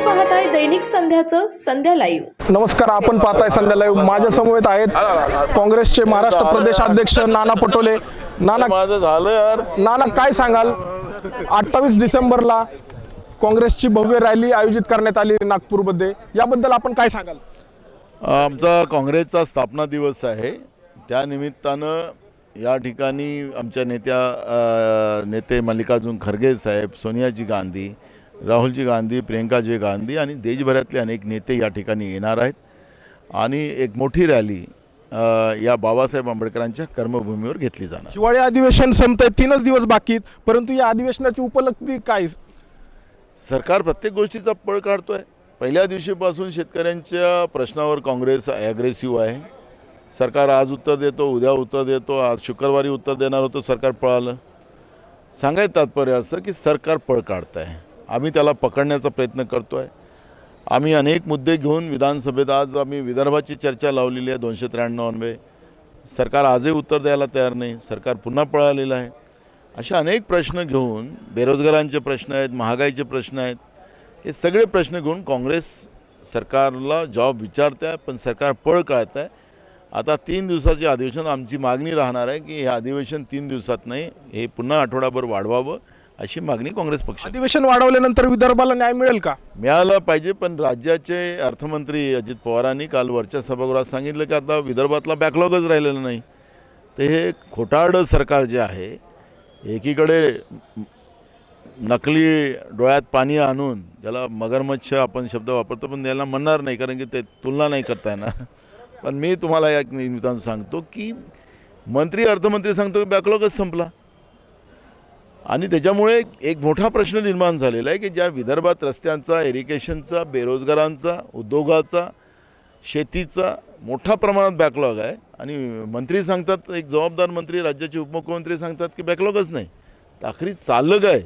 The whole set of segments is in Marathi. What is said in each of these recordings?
पाहताय दैनिक संध्याचं संध्या लाईव्ह नमस्कार आपण पाहताय संध्या लाईव्ह माझ्या समवेत आहेत काँग्रेसचे महाराष्ट्र प्रदेश अध्यक्ष नाना पटोले. नाना माझं झालं यार. नाना काय सांगाल? अठ्ठावीस डिसेंबरला काँग्रेसची भव्य रॅली आयोजित करण्यात आली नागपूरमध्ये. याबद्दल आपण काय सांगाल? आमचा काँग्रेसचा स्थापना दिवस आहे. त्या निमित्तानं या ठिकाणी आमच्या नेत्या नेते मल्लिकार्जुन खरगे साहेब सोनियाजी गांधी राहुलजी गांधी प्रियंकाजी गांधी आणि देशभरातले अनेक नेते या ठिकाणी येणार आहेत. आणि एक मोठी रॅली या बाबासाहेब आंबेडकरांच्या कर्मभूमीवर घेतली जाणार. हिवाळी अधिवेशन संपतंय तीनच दिवस बाकी परंतु या अधिवेशनाची उपलब्धी काय? सरकार प्रत्येक गोष्टीचा पळ काढतो आहे पहिल्या दिवशीपासून शेतकऱ्यांच्या प्रश्नावर काँग्रेस ॲग्रेसिव्ह आहे. सरकार आज उत्तर देतो उद्या उत्तर देतो आज शुक्रवारी उत्तर देणार होतं सरकार पळालं. सांगायचं तात्पर्य असं की सरकार पळ काढत आहे आम्ही त्याला पकडण्याचा प्रयत्न करतो आहे आम्ही अनेक मुद्दे घेऊन विधानसभेत आज आम्ही विदर्भाची चर्चा लावलेली आहे दोनशे त्र्याण्णवान्वे सरकार आजही उत्तर द्यायला तयार नाही सरकार पुन्हा पळालेलं आहे. असे अनेक प्रश्न घेऊन बेरोजगारांचे प्रश्न आहेत महागाईचे प्रश्न आहेत हे सगळे प्रश्न घेऊन काँग्रेस सरकारला जॉब विचारते आहे पण सरकार पळ काढत आहे आता तीन दिवसाचे अधिवेशन आमची मागणी राहणार आहे की हे अधिवेशन तीन दिवसात नाही हे पुन्हा आठवडाभर वाढवावं. अशी मागणी काँग्रेस पक्ष. अधिवेशन वाढवल्यानंतर विदर्भाला न्याय मिळेल का? मिळालं पाहिजे पण राज्याचे अर्थमंत्री अजित पवारांनी काल वरच्या सभागृहात सांगितलं की आता विदर्भातला बॅकलॉगच राहिलेलं नाही. तर हे खोटारडं सरकार जे आहे एकीकडे नकली डोळ्यात पाणी आणून ज्याला मगरमच्छ आपण शब्द वापरतो पण त्याला म्हणणार नाही कारण की ते तुलना नाही करता येणार पण मी तुम्हाला या निमित्तानं सांगतो की मंत्री अर्थमंत्री सांगतो की बॅकलॉगच संपला. आणि त्याच्यामुळे एक मोठा प्रश्न निर्माण झालेला आहे की ज्या विदर्भात रस्त्यांचा इरिगेशनचा बेरोजगारांचा उद्योगाचा शेतीचा मोठ्या प्रमाणात बॅकलॉग आहे. आणि मंत्री सांगतात एक जबाबदार मंत्री राज्याचे उपमुख्यमंत्री सांगतात की बॅकलॉगच नाही. आखरी चाललं काय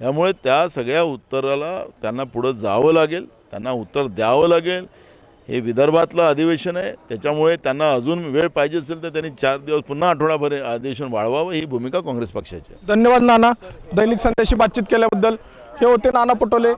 त्यामुळे त्या सगळ्या उत्तराला त्यांना पुढं जावं लागेल त्यांना उत्तर द्यावं लागेल. हे विदर्भातलं अधिवेशन आहे. त्याच्यामुळे त्यांना अजून वेळ पाहिजे असेल तर त्यांनी चार दिवस पुन्हा आठवडाभर अधिवेशन वाढवावं ही भूमिका काँग्रेस पक्षाची धन्यवाद नाना. दैनिक संध्याशी बातचीत केल्याबद्दल. हे होते नाना पटोले.